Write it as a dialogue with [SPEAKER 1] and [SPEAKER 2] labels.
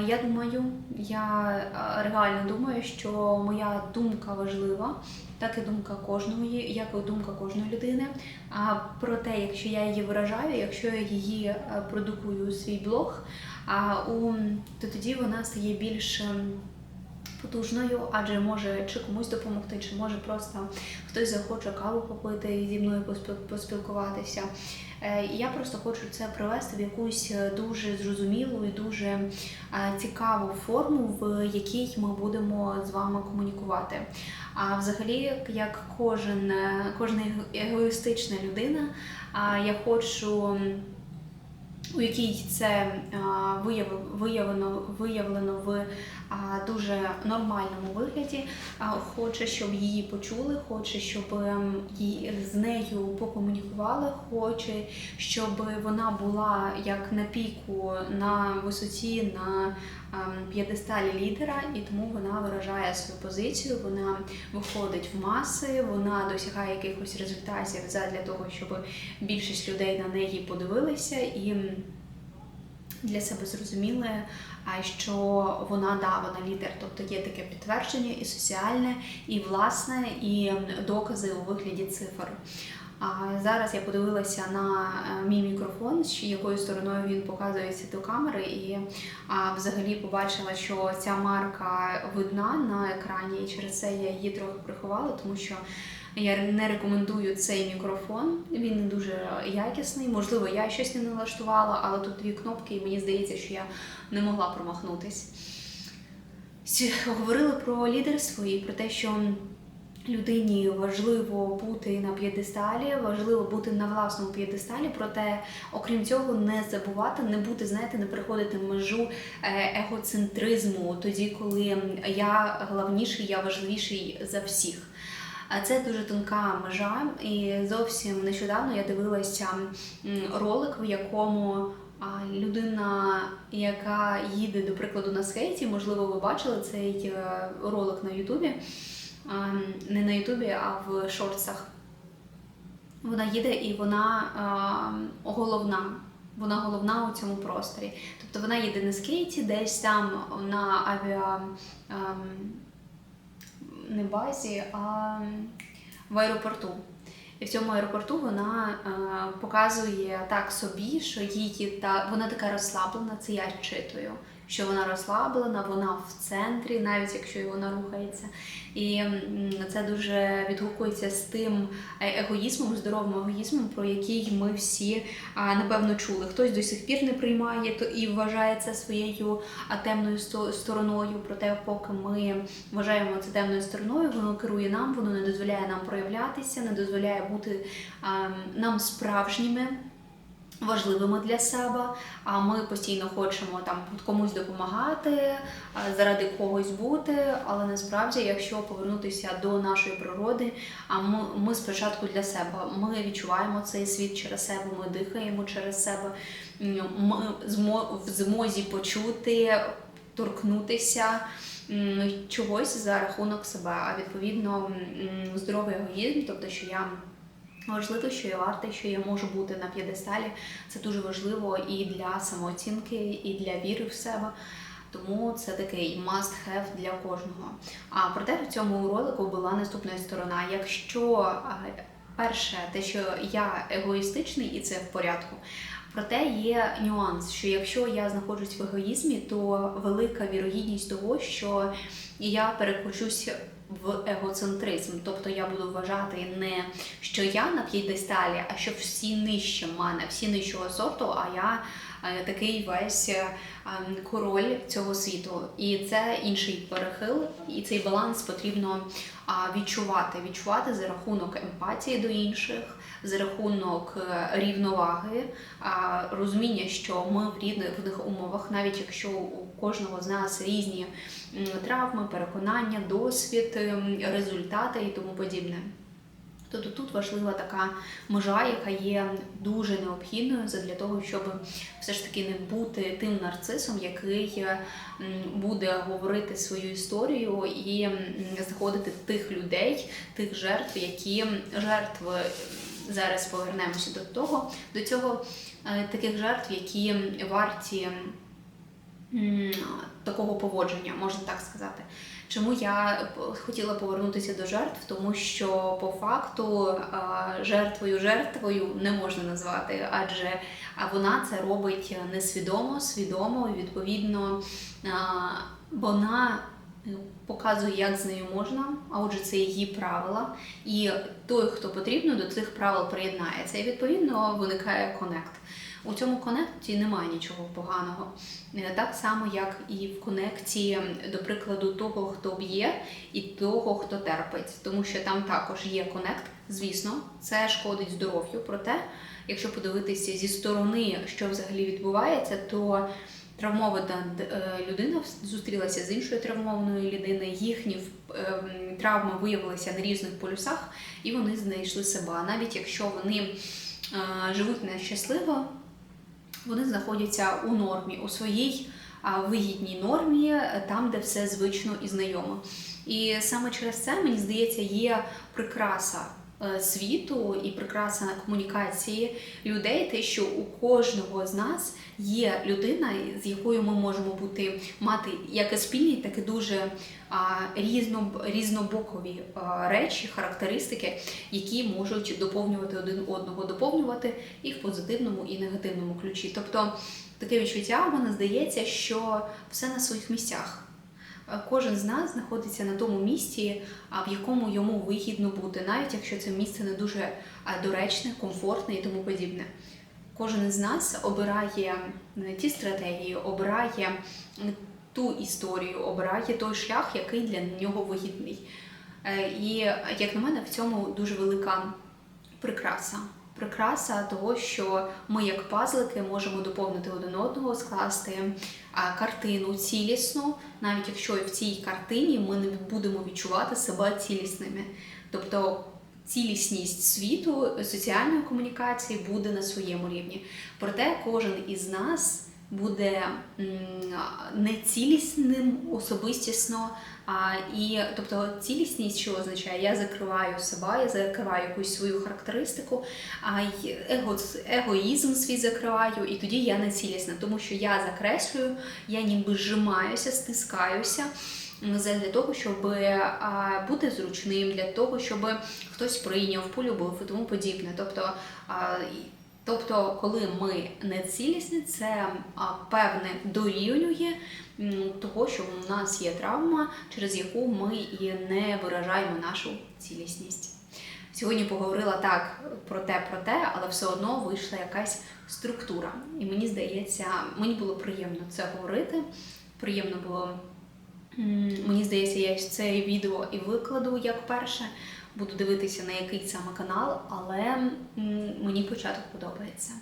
[SPEAKER 1] Я думаю, я реально думаю, що моя думка важлива, так і думка кожної, як і думка кожної людини. А проте, якщо я її виражаю, якщо я її е, продукую у свій блог, то тоді вона стає більш ем, потужною, адже може чи комусь допомогти, чи може просто хтось захоче каву попити і зі мною поспіл- поспілкуватися. Е, Я просто хочу це привести в якусь е, дуже зрозумілу і дуже е, цікаву форму, в якій ми будемо з вами комунікувати. А взагалі, як кожен, кожна егоїстична людина, я хочу. У якій це вияв- виявлено, виявлено в дуже нормальному вигляді. Хоче, щоб її почули, хоче, щоб ем, з нею покомунікували, хоче, щоб вона була як на піку на висоті на п'єдесталі лідера, і тому вона виражає свою позицію. Вона виходить в маси, вона досягає якихось результатів задля того, щоб більшість людей на неї подивилися і для себе зрозуміли, що вона да, вона лідер, тобто є таке підтвердження і соціальне, і власне, і докази у вигляді цифр. А зараз я подивилася на е, мій мікрофон, що якою стороною він показується до камери, і а, взагалі побачила, що ця марка видна на екрані, і через це я її трохи приховала, тому що я не рекомендую цей мікрофон. Він не дуже якісний. Можливо, я щось не налаштувала, але тут дві кнопки, і мені здається, що я не могла промахнутись. Говорили про лідерство і про те, що людині важливо бути на п'єдесталі, важливо бути на власному п'єдесталі, проте, окрім цього, не забувати, не бути, знаєте, не переходити межу е, егоцентризму, тоді, коли я головніший, я важливіший за всіх. А Це дуже тонка межа, і зовсім нещодавно я дивилася ролик, в якому людина, яка їде, до прикладу, на скейті, можливо, ви бачили цей е, ролик на Ютубі. Не на Ютубі, а в шортсах. Вона їде і вона головна. Вона головна у цьому просторі. Тобто вона їде на скейті, десь там на авіа. ем, не базі, а в аеропорту. І в цьому аеропорту вона е, показує так собі, що її та вона така розслаблена, це я читую. Що вона розслаблена, вона в центрі, навіть якщо і вона рухається. І це дуже відгукується з тим е, егоїзмом, здоровим егоїзмом, про який ми всі напевно чули. Хтось до сих пір не приймає то і вважає це своєю темною сто- стороною. Проте, поки ми вважаємо це темною стороною, воно керує нам, воно не дозволяє нам проявлятися, не дозволяє бути нам справжніми. Важливими для себе, а ми постійно хочемо там комусь допомагати, заради когось бути. Але насправді, якщо повернутися до нашої природи, а ми, ми спочатку для себе. Ми відчуваємо цей світ через себе, ми дихаємо через себе. Ми в змозі почути, торкнутися чогось за рахунок себе. А відповідно здоровий егоїзм, тобто, що я. Важливо, що я варта, що я можу бути на п'єдесталі. Це дуже важливо і для самооцінки, і для віри в себе. Тому це такий must have для кожного. А проте в цьому ролику була наступна сторона. Якщо перше, те, що я егоїстичний, і це в порядку. Проте є нюанс, що якщо я знаходжусь в егоїзмі, то велика вірогідність того, що я перекочусь в егоцентризм. Тобто я буду вважати не що я на п'єдесталі, а що всі нижче мене, всі нижчого сорту, а я е, такий весь е, ем, король цього світу. І це інший перехил, і цей баланс потрібно відчувати. Відчувати за рахунок емпатії до інших, за рахунок е, рівноваги, розуміння, що ми в рівних умовах, навіть якщо у кожного з нас різні травми, переконання, досвід, ем, результати і тому подібне. Тобто тут важлива така межа, яка є дуже необхідною для того, щоб все ж таки не бути тим нарцисом, який е, буде говорити свою історію і знаходити тих людей, тих жертв, які жертви зараз повернемося до того, до цього е, таких жертв, які варті такого поводження, можна так сказати. Чому я хотіла повернутися до жертв? Тому що по факту жертвою жертвою не можна назвати, адже вона це робить несвідомо, свідомо, і відповідно вона показує, як з нею можна, а отже, це її правила. І той, хто потрібно, до цих правил приєднається. І відповідно виникає конект. У цьому конекті немає нічого поганого. Е, Так само, як і в конекті, до прикладу, того, хто б'є, і того, хто терпить. Тому що там також є конект, звісно, це шкодить здоров'ю. Проте, якщо подивитися зі сторони, що взагалі відбувається, то травмована е, людина зустрілася з іншою травмованою людиною, їхні ем, травми виявилися на різних полюсах, і вони знайшли себе. Навіть якщо вони е, живуть нещасливо, вони знаходяться у нормі, у своїй вигідній нормі, е, там, де все звично і знайомо. І саме через це, мені здається, є прикраса світу і прикраса комунікації людей, те, що у кожного з нас є людина, з якою ми можемо бути мати як і спільні, так і дуже різно, різнобокові речі, характеристики, які можуть доповнювати один одного, доповнювати і в позитивному, і негативному ключі. Тобто таке відчуття, воно здається, що все на своїх місцях. Кожен з нас знаходиться на тому місці, в якому йому вигідно бути, навіть якщо це місце не дуже доречне, комфортне і тому подібне. Кожен з нас обирає ті стратегії, обирає ту історію, обирає той шлях, який для нього вигідний. Е, І як на мене, в цьому дуже велика прикраса. Прикраса того, що ми, як пазлики, можемо доповнити один одного, скласти картину цілісну, навіть якщо в цій картині ми не будемо відчувати себе цілісними. Тобто цілісність світу, соціальної комунікації буде на своєму рівні. Проте кожен із нас буде нецілісним особистісно. А, і тобто цілісність, що означає, я закриваю себе, я закриваю якусь свою характеристику, а его, егоїзм свій закриваю, і тоді я не цілісна, тому що я закреслюю, я ніби зжимаюся, стискаюся. Для того, щоб бути зручним, для того, щоб хтось прийняв, полюбив і тому подібне. Тобто, тобто, коли ми не цілісні, це певне дорівнює того, що у нас є травма, через яку ми і не виражаємо нашу цілісність. Сьогодні поговорила так про те, про те, але все одно вийшла якась структура. І мені здається, мені було приємно це говорити. Приємно було, мені здається, я це відео і викладу як перше. Буду дивитися на який саме канал, але мені початок подобається.